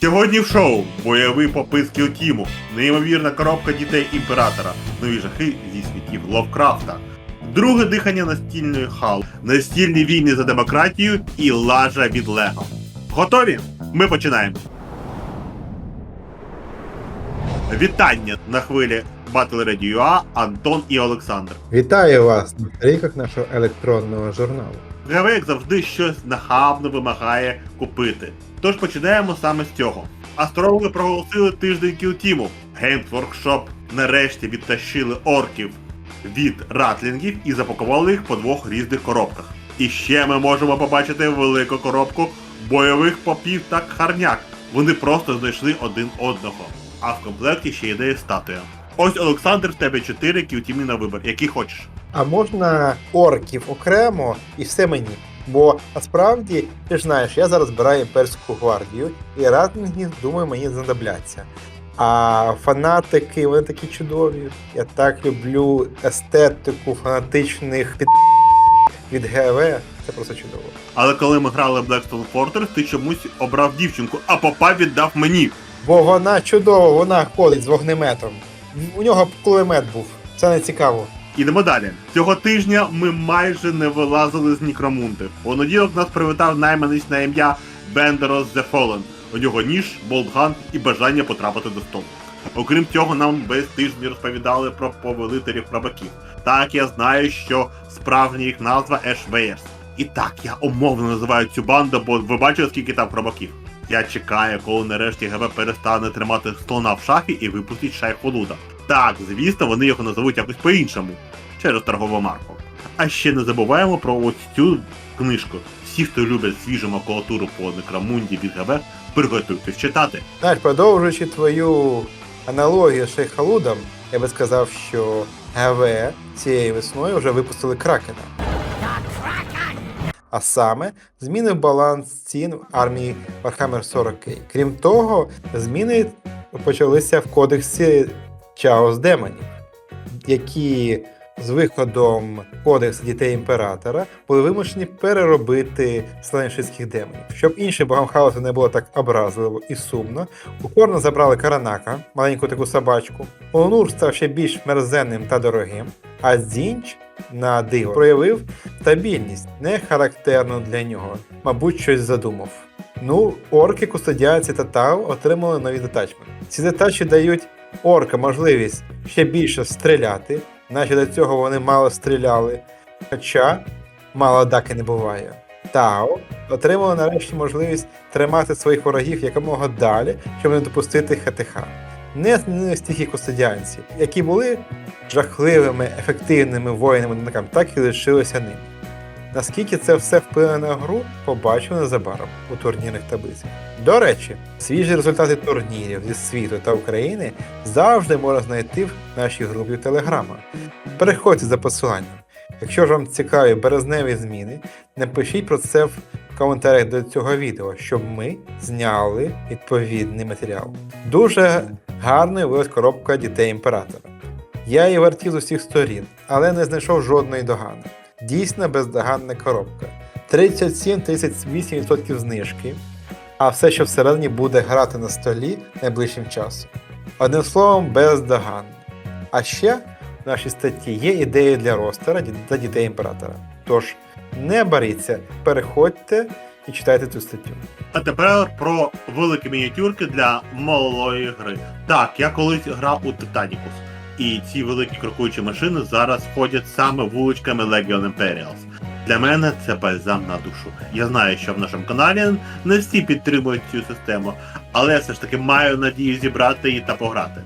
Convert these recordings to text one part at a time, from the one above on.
Сьогодні в шоу бойовий попис Кілтіму, неймовірна коробка дітей імператора, нові жахи зі світів Ловкрафта, друге дихання настільної хал, настільні війни за демократію і лажа від Лего. Готові? Ми починаємо. Вітання на хвилі Battle Radio UA Антон і Олександр. Вітаю вас на сторінках нашого електронного журналу. ГВ, як завжди, щось нахабно вимагає купити. Тож починаємо саме з цього. Астрологи проголосили тиждень кілтіму. Games Workshop нарешті відтащили орків від ратлінгів і запакували їх по двох різних коробках. І ще ми можемо побачити велику коробку бойових попів та харняк. Вони просто знайшли один одного. А в комплекті ще йде статуя. Ось Олександр, в тебе 4 кілтімі на вибір, які хочеш. А можна орків окремо і все мені. Бо насправді, ти ж знаєш, я зараз збираю імперську гвардію, і ратлінги, думаю, мені знадобляться. А фанатики, вони такі чудові. Я так люблю естетику фанатичних під... від ГВ. Це просто чудово. Але коли ми грали Blackstone Fortress, ти чомусь обрав дівчинку, а попа віддав мені. Бо вона чудова, вона ходить з вогнеметом. У нього кулемет був. Це не цікаво. Ідемо далі. Цього тижня ми майже не вилазили з Нікромунти. Понеділок нас привітав найманець на ім'я Бендерос The Fallen. У нього ніж, болтган і бажання потрапити до столу. Окрім цього, нам весь тиждень розповідали про повелителів прабаків. Так я знаю, що справжня їх назва ЕШВС. І так я умовно називаю цю банду, бо ви бачили, скільки там прабаків. Я чекаю, коли нарешті ГВ перестане тримати слона в шафі і випустить шайхолуда. Так, звісно, вони його назовуть якось по-іншому через торгову марку. А ще не забуваємо про ось цю книжку. Всі, хто люблять свіжу макулатуру по Некромунді від ГВ, приготуйтесь читати. Знаєш, продовжуючи твою аналогію з Шейхалудом, я би сказав, що ГВ цією весною вже випустили Кракена. А саме зміни баланс цін в армії Warhammer 40K. Крім того, зміни почалися в кодексі Chaos демонів, які з виходом кодексу дітей імператора були вимушені переробити сланішистських демонів. Щоб іншим богам хаосу не було так образливо і сумно, у Корна забрали Каранака, маленьку таку собачку. Онур став ще більш мерзенним та дорогим, а Дзінч на диво проявив стабільність, не характерну для нього, мабуть, щось задумав. Ну, орки, кустодіанці та Тау отримали нові детачменти. Ці детачі дають орка можливість ще більше стріляти, наче до цього вони мало стріляли. Хоча мало даки не буває. Тао отримали нарешті можливість тримати своїх ворогів якомога далі, щоб не допустити ХТХ. Не змінились тільки кустодіанці, які були жахливими, ефективними воїнами, так і лишилися ними. Наскільки це все вплине на гру, побачимо незабаром у турнірних таблицях. До речі, свіжі результати турнірів зі світу та України завжди можна знайти в нашій групі Телеграма. Переходьте за посиланням. Якщо ж вам цікаві березневі зміни, напишіть про це в коментарях до цього відео, щоб ми зняли відповідний матеріал. Дуже гарною виявилась коробка дітей імператора. Я її вертів з усіх сторін, але не знайшов жодної догани. Дійсно бездоганна коробка. 37-38% знижки, а все, що всередині буде грати на столі найближчим часом. Одним словом, бездоганно. А ще в нашій статті є ідеї для ростера та дітей імператора. Тож не боріться, переходьте і читайте цю статтю. А тепер про великі мініатюрки для малої гри. Так, я колись грав у Titanicus. І ці великі крокуючі машини зараз ходять саме вуличками Legion Imperials. Для мене це бальзам на душу. Я знаю, що в нашому каналі не всі підтримують цю систему, але я все ж таки маю надію зібрати її та пограти.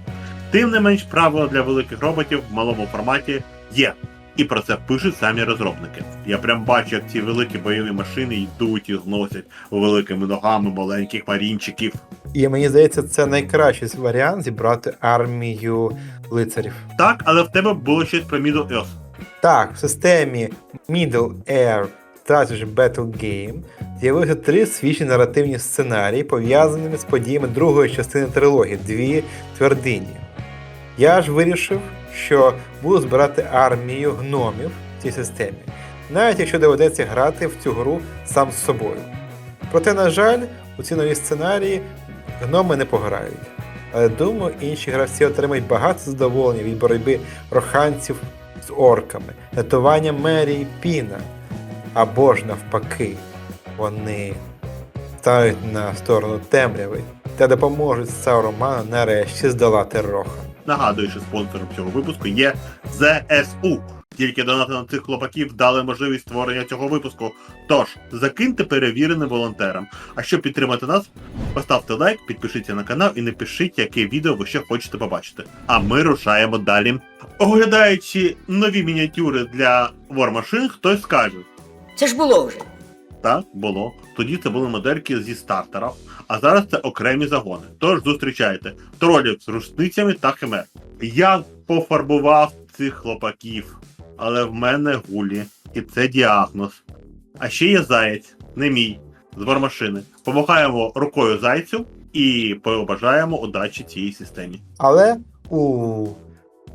Тим не менш, правила для великих роботів в малому форматі є. І про це пишуть самі розробники. Я прям бачу, як ці великі бойові машини йдуть і зносять великими ногами маленьких марінчиків. І мені здається, це найкращий варіант зібрати армію лицарів. Так, але в тебе було щось про Middle Earth. Так, в системі Middle Air Strategy Battle Game з'явилися три свіжі наративні сценарії, пов'язаними з подіями другої частини трилогії Дві твердині. Я ж вирішив, що буду збирати армію гномів в цій системі, навіть якщо доведеться грати в цю гру сам з собою. Проте, на жаль, у ці нові сценарії гноми не пограють. Але думаю, інші гравці отримають багато задоволення від боротьби роханців з орками, рятування мерії Піна. Або ж навпаки, вони стануть на сторону темряви та допоможуть Сауроману нарешті здолати Рохан. Нагадую, що спонсором цього випуску є ЗСУ. Тільки донати на цих хлопаків дали можливість створення цього випуску. Тож, закиньте перевіреним волонтерам. А щоб підтримати нас, поставте лайк, підпишіться на канал і напишіть, яке відео ви ще хочете побачити. А ми рушаємо далі. Оглядаючи нові мініатюри для War Machine, хтось скаже, Це ж було вже. так, було. Тоді це були модельки зі стартерів, а зараз це окремі загони. Тож зустрічайте тролів з рушницями та химер. Я пофарбував цих хлопаків, але в мене гулі, і це діагноз. А ще є заєць, не мій, з вармашини. Помахаємо рукою зайцю і побажаємо удачі цій системі. Але у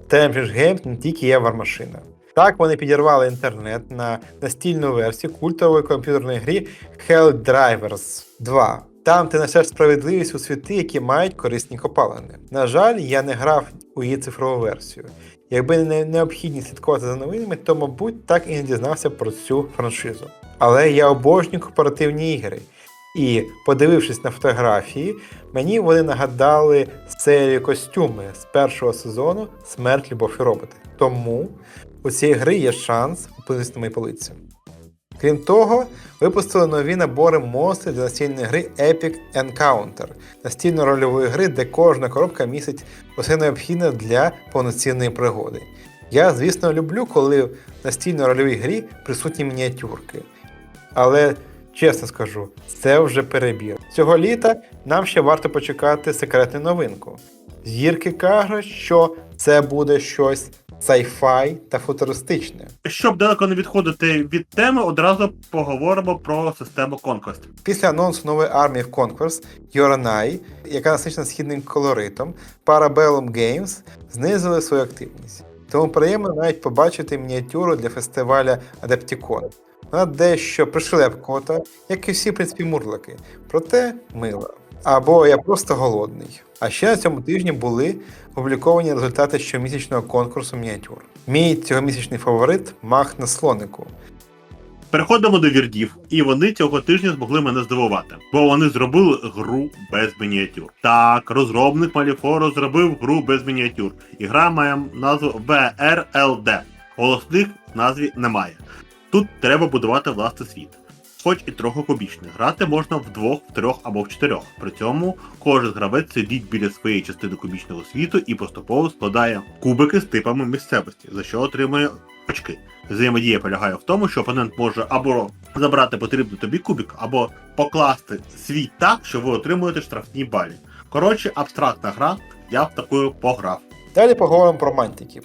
Templish Games не тільки є вармашина. Так вони підірвали інтернет на настільну версію культової комп'ютерної грі Helldivers 2. Там ти несеш справедливість у світи, які мають корисні копалини. На жаль, я не грав у її цифрову версію. Якби не необхідність слідкувати за новинами, то, мабуть, так і не дізнався про цю франшизу. Але я обожнюю корпоративні ігри. І, подивившись на фотографії, мені вони нагадали серію костюми з першого сезону Смерть, Любов і роботи. Тому у цієї гри є шанс вплинути на мої полиці. Крім того, випустили нові набори монстрів для настільної гри Epic Encounter, настільно-рольової гри, де кожна коробка містить усе необхідне для повноцінної пригоди. Я, звісно, люблю, коли в настільно-рольовій грі присутні мініатюрки. Але чесно скажу, це вже перебір. Цього літа нам ще варто почекати секретну новинку. Зірки кажуть, що це буде щось sci-fi та футуристичне. Щоб далеко не відходити від теми, одразу поговоримо про систему Conquest. Після анонсу нової армії в Conquest Yoranai, яка насичена східним колоритом, Parabellum Games знизили свою активність. Тому приємно навіть побачити мініатюру для фестиваля Adepticon. Вона дещо пришлепкота, як і всі, в принципі, мурлики, проте мила. Або я просто голодний. А ще на цьому тижні були опубліковані результати щомісячного конкурсу мініатюр. Мій цьогомісячний фаворит мах на слонику. Переходимо до вірдів, і вони цього тижня змогли мене здивувати, бо вони зробили гру без мініатюр. Так, розробник Маліфоро зробив гру без мініатюр. І гра має назву VRLD. Голосних назві немає. Тут треба будувати власний світ. Хоч і трохи кубічний. Грати можна вдвох, втрьох або в чотирьох. При цьому кожен гравець сидить біля своєї частини кубічного світу і поступово складає кубики з типами місцевості, за що отримує очки. Взаємодія полягає в тому, що опонент може або забрати потрібний тобі кубик, або покласти свій так, що ви отримуєте штрафні балі. Коротше, абстрактна гра, я в таку пограв. Далі поговоримо про мантиків.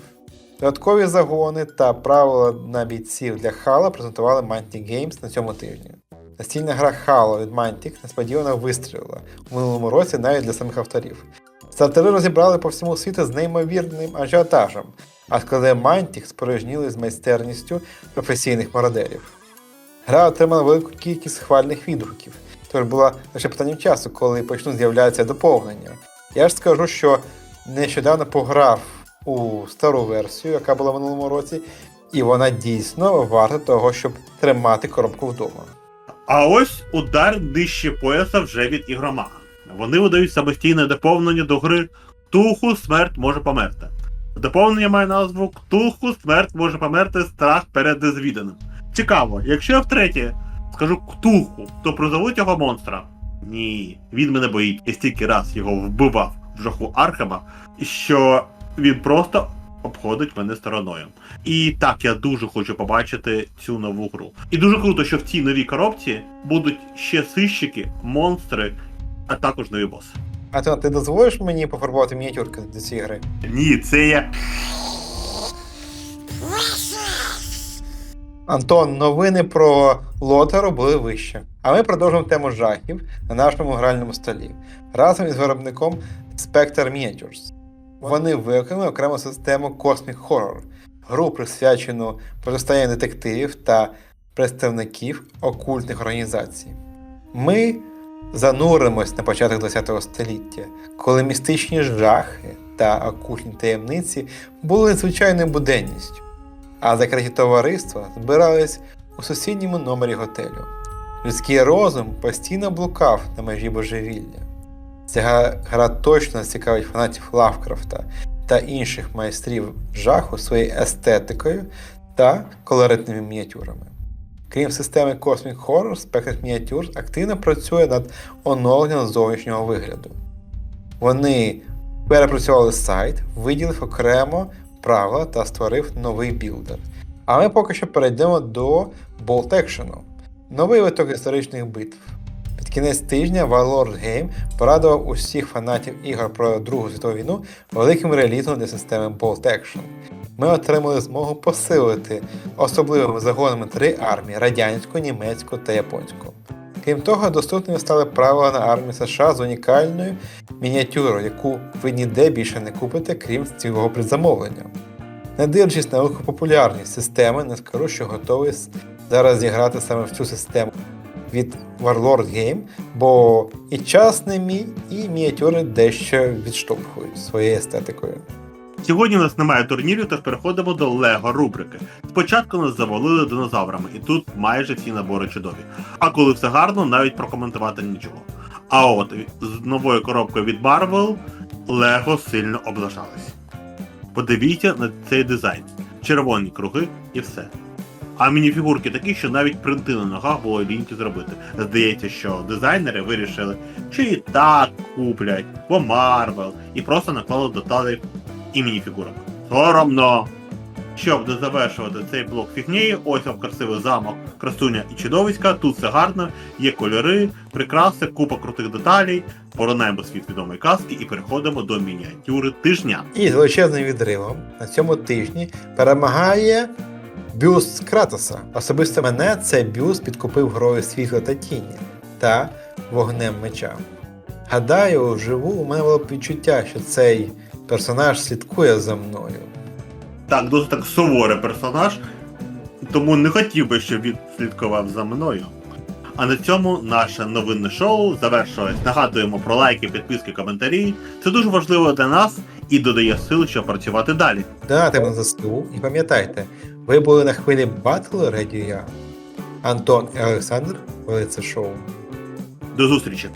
Додаткові загони та правила на бійців для Хала презентували Mantic Games на цьому тижні. Настільна гра Halo від Mantic несподівано вистрілила у минулому році навіть для самих авторів. Стартери розібрали по всьому світу з неймовірним ажіотажем, а склади Mantic спорожніли з майстерністю професійних мародерів. Гра отримала велику кількість хвальних відгуків, тож була лише питанням часу, коли почнуть з'являтися доповнення. Я ж скажу, що нещодавно пограв у стару версію, яка була в минулому році, і вона дійсно варта того, щоб тримати коробку вдома. А ось удар нижче пояса вже від ігромага. Вони видають самостійне доповнення до гри Ктулху смерть може померти. Доповнення має назву Ктулху смерть може померти страх перед незвіданим. Цікаво, якщо я втретє скажу Ктулху, то призовуть його монстра. Ні, він мене боїть. Я стільки раз його вбивав в жаху Архема, що він просто обходить мене стороною. І так, я дуже хочу побачити цю нову гру. І дуже круто, що в цій новій коробці будуть ще сищики, монстри, а також нові боси. А ти, ти дозволиш мені пофарбувати мініатюрки до цієї гри? Ні, це я. Антон, новини про Лотару були вище. А ми продовжуємо тему жахів на нашому гральному столі разом із виробником Spectre Miniatures. Вони виконали окрему систему Cosmic Horror, гру присвячену протистоянню детективів та представників окультних організацій. Ми Зануримось на початок ХХ століття, коли містичні жахи та окультні таємниці були звичайною буденністю, а закриті товариства збирались у сусідньому номері готелю. Людський розум постійно блукав на межі божевілля. Ця гра точно цікавить фанатів Лавкрафта та інших майстрів жаху своєю естетикою та колоритними мініатюрами. Крім системи Cosmic Horror, Spectre Miniatures активно працює над оновленням зовнішнього вигляду. Вони перепрацювали сайт, виділив окремо правила та створив новий білдер. А ми поки що перейдемо до Action. Новий виток історичних битв. Кінець тижня Warlord Game порадував усіх фанатів ігор про Другу світову війну великим релізом для системи Bolt Action. Ми отримали змогу посилити особливими загонами три армії радянську, німецьку та японську. Крім того, доступними стали правила на армії США з унікальною мініатюрою, яку ви ніде більше не купите, крім цього предзамовлення. Не дивлячись на велику популярність системи, не скажу, що готовий зараз зіграти саме в цю систему від Warlord Game, бо і час не мій, і мініатюри дещо відштовхують своєю естетикою. Сьогодні у нас немає турнірів, тож переходимо до Лего рубрики. Спочатку нас завалили динозаврами, і тут майже всі набори чудові. А коли все гарно, навіть прокоментувати нічого. А от з новою коробкою від Marvel Лего сильно облажались. Подивіться на цей дизайн: червоні круги і все. А мініфігурки такі, що навіть принти на ногах було ліньки зробити. Здається, що дизайнери вирішили, чи і так куплять, бо Marvel, і просто наклали деталі і мініфігурок. Соромно! Щоб не завершувати цей блок фігнеї, ось вам красивий замок, красуня і чудовиська, тут все гарно, є кольори, прикраси, купа крутих деталей, поринаємо світ відомої казки і переходимо до мініатюри тижня. І з величезним відривом на цьому тижні перемагає бюст Кратоса. Особисто мене цей бюст підкупив грою світла та тіні та вогнем меча. Гадаю, вживу у мене було відчуття, що цей персонаж слідкує за мною. Так, досить так суворий персонаж, тому не хотів би, щоб він слідкував за мною. А на цьому наше новинне шоу завершилось. Нагадуємо про лайки, підписки, коментарі. Це дуже важливо для нас і додає сил, щоб працювати далі. Донатимо на ЗСУ і пам'ятайте, ви були на хвилі Батл Радіо. Антон і Олександр це шоу. До зустрічі!